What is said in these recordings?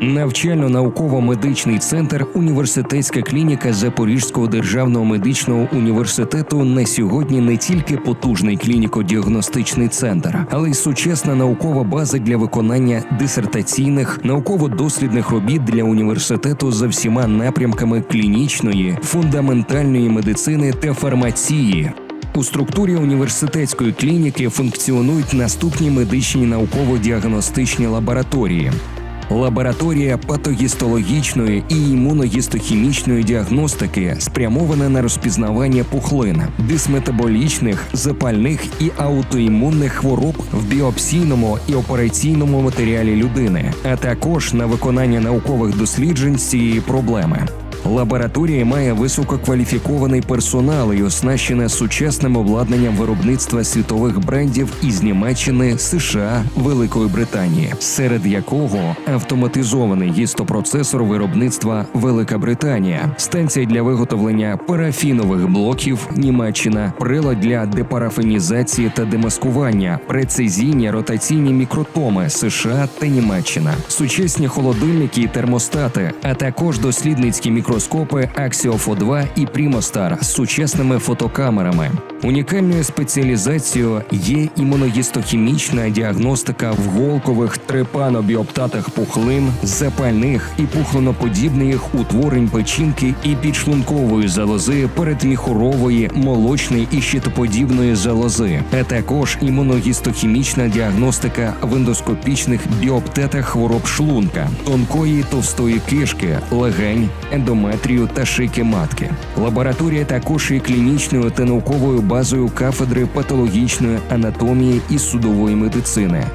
Навчально-науково-медичний центр Університетська клініка Запорізького державного медичного університету на сьогодні не тільки потужний клініко-діагностичний центр, але й сучасна наукова база для виконання дисертаційних науково-дослідних робіт для університету за всіма напрямками клінічної, фундаментальної медицини та фармації. У структурі університетської клініки функціонують наступні медичні науково-діагностичні лабораторії. Лабораторія патогістологічної і імуногістохімічної діагностики спрямована на розпізнавання пухлин, дисметаболічних, запальних і аутоімунних хвороб в біопсійному і операційному матеріалі людини, а також на виконання наукових досліджень цієї проблеми. Лабораторія має висококваліфікований персонал і оснащена сучасним обладнанням виробництва світових брендів із Німеччини, США, Великої Британії, серед якого автоматизований гістопроцесор виробництва Велика Британія, станція для виготовлення парафінових блоків Німеччина, прилад для депарафінізації та демаскування, прецизійні ротаційні мікротоми США та Німеччина, сучасні холодильники і термостати, а також дослідницькі мікро мікроскопи Axiofo 2 і Primostar з сучасними фотокамерами. Унікальною спеціалізацією є імуногістохімічна діагностика вголкових трепанобіоптатах пухлин, запальних і пухлиноподібних утворень печінки і підшлункової залози передміхорової, молочної і щитоподібної залози, а також імуногістохімічна діагностика в ендоскопічних біоптетах хвороб шлунка, тонкої товстої кишки, легень, ендометрію та шийки матки. Лабораторія також є клінічною та науковою базою кафедри патологічної анатомії і судової медицини.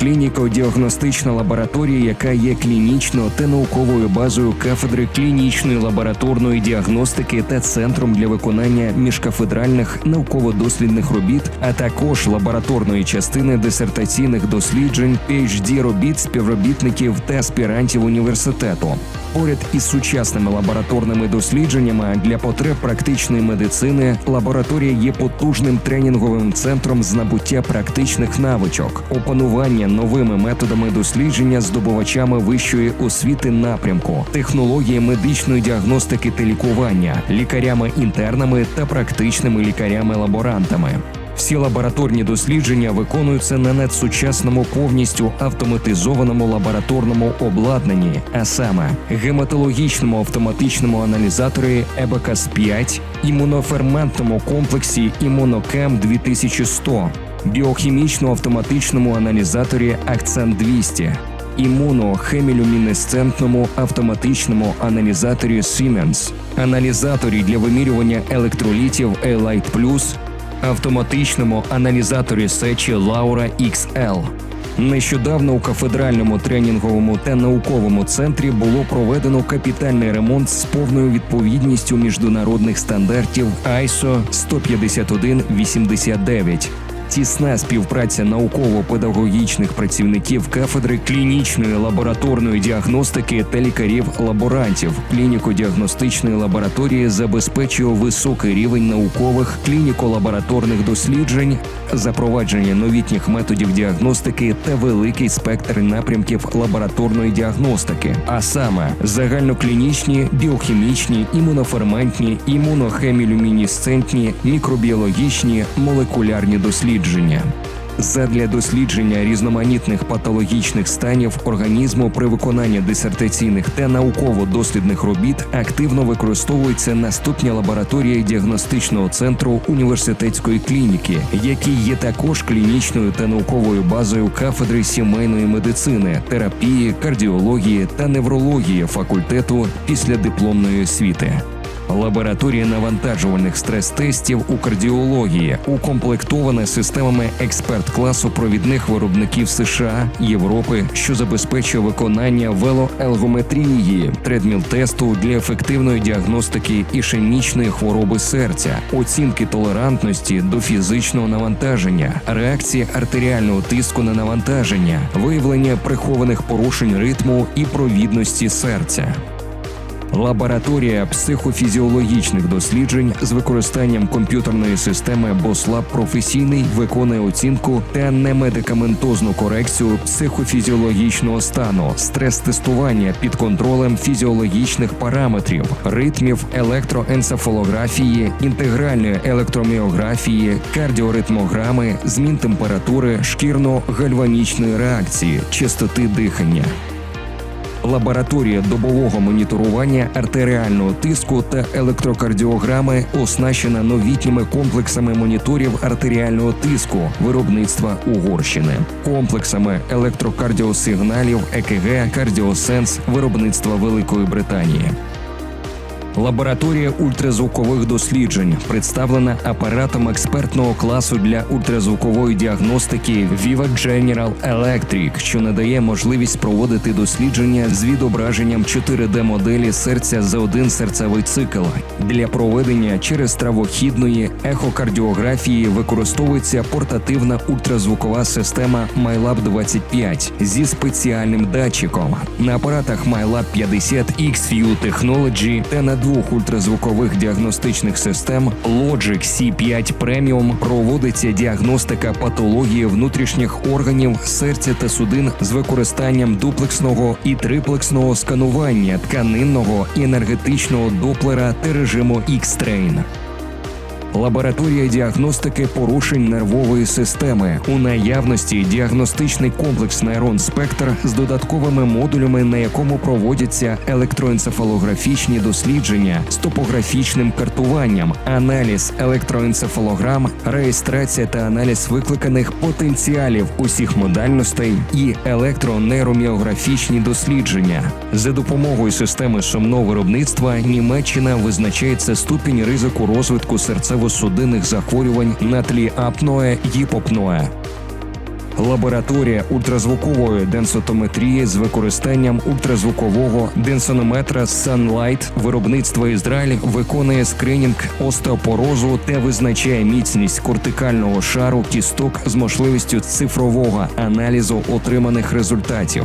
Клініко-діагностична лабораторія, яка є клінічно та науковою базою кафедри клінічної лабораторної діагностики та центром для виконання міжкафедральних науково-дослідних робіт, а також лабораторної частини дисертаційних досліджень, phd робіт співробітників та аспірантів університету. Поряд із сучасними лабораторними дослідженнями для потреб практичної медицини лабораторія є потужним тренінговим центром з набуття практичних навичок, опанування новими методами дослідження здобувачами вищої освіти напрямку, технології медичної діагностики та лікування, лікарями-інтернами та практичними лікарями-лаборантами. Всі лабораторні дослідження виконуються на надсучасному повністю автоматизованому лабораторному обладнанні, а саме гематологічному автоматичному аналізаторі ебекас 5 імуноферментному комплексі Імунокем 2100 біохімічно-автоматичному аналізаторі Акцент 200 імуно-хемілюмінесцентному автоматичному аналізаторі Siemens, аналізаторі для вимірювання електролітів A-Light Plus, автоматичному аналізаторі сечі Laura XL. Нещодавно у кафедральному тренінговому та науковому центрі було проведено капітальний ремонт з повною відповідністю міжнародних стандартів ISO 15189 тісна співпраця науково-педагогічних працівників кафедри клінічної лабораторної діагностики та лікарів-лаборантів. Клініко-діагностичної лабораторії забезпечує високий рівень наукових клініко-лабораторних досліджень, запровадження новітніх методів діагностики та великий спектр напрямків лабораторної діагностики, а саме загальноклінічні, біохімічні, імуноферментні, імунохемілюмінісцентні, мікробіологічні, молекулярні дослідження дослідження. Задля дослідження різноманітних патологічних станів організму при виконанні дисертаційних та науково-дослідних робіт активно використовуються наступні лабораторії діагностичного центру університетської клініки, які є також клінічною та науковою базою кафедри сімейної медицини, терапії, кардіології та неврології факультету післядипломної освіти. Лабораторія навантажувальних стрес-тестів у кардіології укомплектована системами експерт-класу провідних виробників США Європи, що забезпечує виконання велоелгометрії, тредміл-тесту для ефективної діагностики ішемічної хвороби серця, оцінки толерантності до фізичного навантаження, реакції артеріального тиску на навантаження, виявлення прихованих порушень ритму і провідності серця. Лабораторія психофізіологічних досліджень з використанням комп'ютерної системи BOSLab професійний виконує оцінку та немедикаментозну корекцію психофізіологічного стану, стрес-тестування під контролем фізіологічних параметрів, ритмів електроенцефалографії, інтегральної електроміографії, кардіоритмограми, змін температури, шкірно-гальванічної реакції, частоти дихання. Лабораторія добового моніторування артеріального тиску та електрокардіограми оснащена новітніми комплексами моніторів артеріального тиску виробництва Угорщини, комплексами електрокардіосигналів ЕКГ Кардіосенс виробництва Великої Британії. Лабораторія ультразвукових досліджень представлена апаратом експертного класу для ультразвукової діагностики Viva General Electric, що надає можливість проводити дослідження з відображенням 4D-моделі серця за один серцевий цикл. Для проведення через травохідної ехокардіографії використовується портативна ультразвукова система MyLab 25 зі спеціальним датчиком. На апаратах MyLab 50 XView Technology та на двох ультразвукових діагностичних систем Logic C5 Premium проводиться діагностика патології внутрішніх органів серця та судин з використанням дуплексного і триплексного сканування тканинного енергетичного доплера та режиму X-Train. Лабораторія діагностики порушень нервової системи у наявності діагностичний комплекс нейрон спектр з додатковими модулями, на якому проводяться електроенцефалографічні дослідження з топографічним картуванням, аналіз електроенцефалограм, реєстрація та аналіз викликаних потенціалів усіх модальностей і електронейроміографічні дослідження. За допомогою системи сумного виробництва Німеччина визначається ступінь ризику розвитку серцево-судинних захворювань на тлі апноe гіпопноe. Лабораторія ультразвукової денсотометрії з використанням ультразвукового денсонометра Sunlight виробництва Ізраїль виконує скринінг остеопорозу та визначає міцність кортикального шару кісток з можливістю цифрового аналізу отриманих результатів.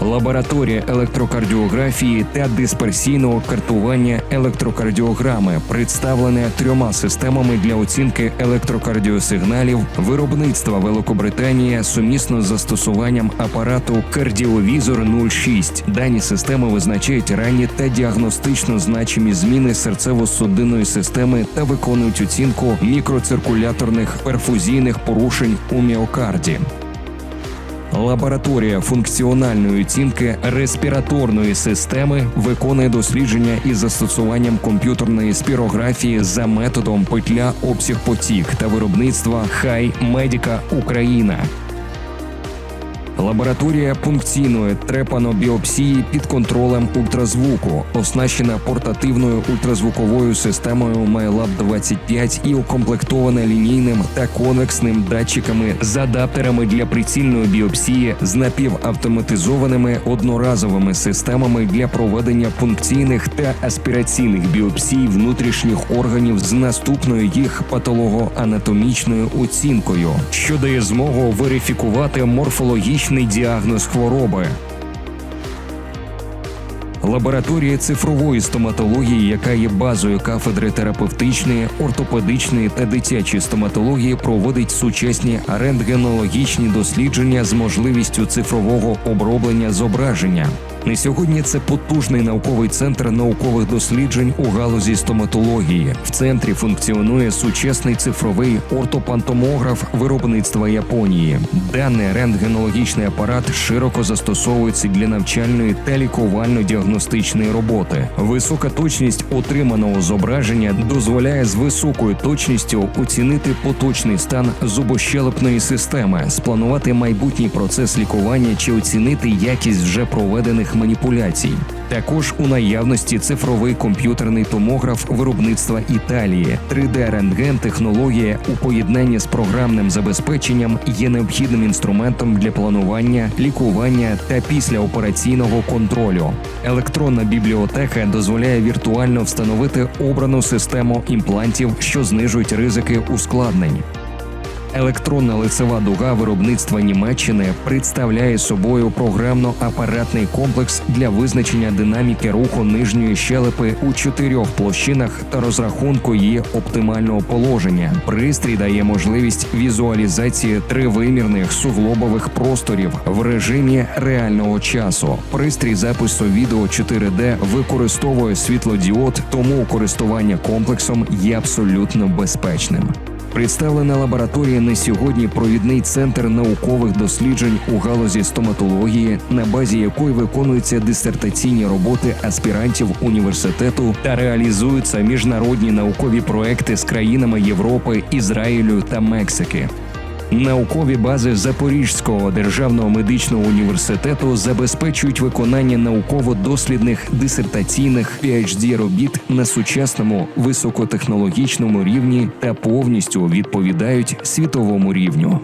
Лабораторія електрокардіографії та дисперсійного картування електрокардіограми представлена трьома системами для оцінки електрокардіосигналів виробництва Великобританія сумісно з застосуванням апарату Кардіовізор 06. Дані системи визначають ранні та діагностично значимі зміни серцево-судинної системи та виконують оцінку мікроциркуляторних перфузійних порушень у міокарді. Лабораторія функціональної оцінки респіраторної системи виконує дослідження із застосуванням комп'ютерної спірографії за методом петля обсяг потік та виробництва Хай Медіка Україна. Лабораторія пункційної трепанобіопсії під контролем ультразвуку, оснащена портативною ультразвуковою системою MyLab 25 і укомплектована лінійним та конвексним датчиками з адаптерами для прицільної біопсії з напівавтоматизованими одноразовими системами для проведення пункційних та аспіраційних біопсій внутрішніх органів з наступною їх патологоанатомічною оцінкою, що дає змогу верифікувати морфологічний діагноз хвороби. Лабораторія цифрової стоматології, яка є базою кафедри терапевтичної, ортопедичної та дитячої стоматології, проводить сучасні рентгенологічні дослідження з можливістю цифрового оброблення зображення. На сьогодні це потужний науковий центр наукових досліджень у галузі стоматології. В центрі функціонує сучасний цифровий ортопантомограф виробництва Японії. Даний рентгенологічний апарат широко застосовується для навчальної та лікувально-діагностичної роботи. Висока точність отриманого зображення дозволяє з високою точністю оцінити поточний стан зубощелепної системи, спланувати майбутній процес лікування чи оцінити якість вже проведених маніпуляцій. Також у наявності цифровий комп'ютерний томограф виробництва Італії, 3D-рентген технологія у поєднанні з програмним забезпеченням є необхідним інструментом для планування, лікування та післяопераційного контролю. Електронна бібліотека дозволяє віртуально встановити обрану систему імплантів, що знижують ризики ускладнень. Електронна лицева дуга виробництва Німеччини представляє собою програмно-апаратний комплекс для визначення динаміки руху нижньої щелепи у чотирьох площинах та розрахунку її оптимального положення. Пристрій дає можливість візуалізації тривимірних суглобових просторів в режимі реального часу. Пристрій запису відео 4D використовує світлодіод, тому користування комплексом є абсолютно безпечним. Представлена лабораторія на сьогодні провідний центр наукових досліджень у галузі стоматології, на базі якої виконуються дисертаційні роботи аспірантів університету та реалізуються міжнародні наукові проекти з країнами Європи, Ізраїлю та Мексики. Наукові бази Запорізького державного медичного університету забезпечують виконання науково-дослідних дисертаційних phd робіт на сучасному високотехнологічному рівні та повністю відповідають світовому рівню.